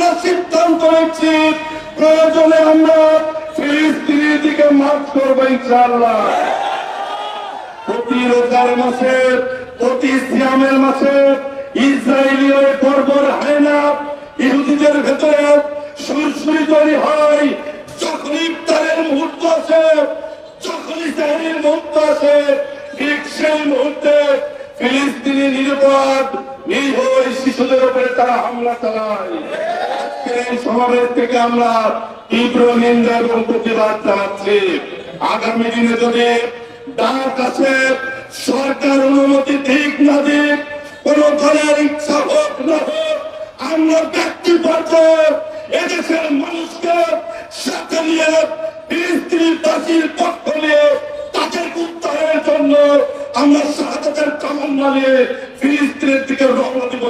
আমরা সিদ্ধান্ত নিচ্ছি, প্রয়োজনে আমরা ফিলিস্তিনের দিকে মার্চ করব ইনশাআল্লাহ। প্রতি রোজার মাসে প্রতি সিয়ামের মাসে ইসরায়েলীয় বর্বর হয় না ইহুদিদের ভেতরে সুরসুরি তৈরি হয়। যখন ইফতারের মুহূর্ত আছে যখন ইসরায়েলের মুহূর্ত আছে ঠিক সেই মুহূর্তে ফিলিস্তিনি নিরাপদ এই শিশুদের উপরে তারা হামলা চালায়। আজকের এই সমাবেশ থেকে আমরা তীব্র নিন্দা এবং প্রতিবাদ জানাচ্ছি। আগামী দিনে যদি ডাক আছে সরকার অনুমতি ঠিক না দিক, কোন দলের ইচ্ছা হোক না হোক, আমরা ব্যক্তি পর্যায়ে এদেশের মানুষকে সাথে নিয়ে ফিলিস্তিনি দাসির পক্ষ নিয়ে, তাদের উত্তরের জন্য আমরা শাহাদাতের কামান্না নিয়ে ফিলিস্তিনের দিকে রওনা দিব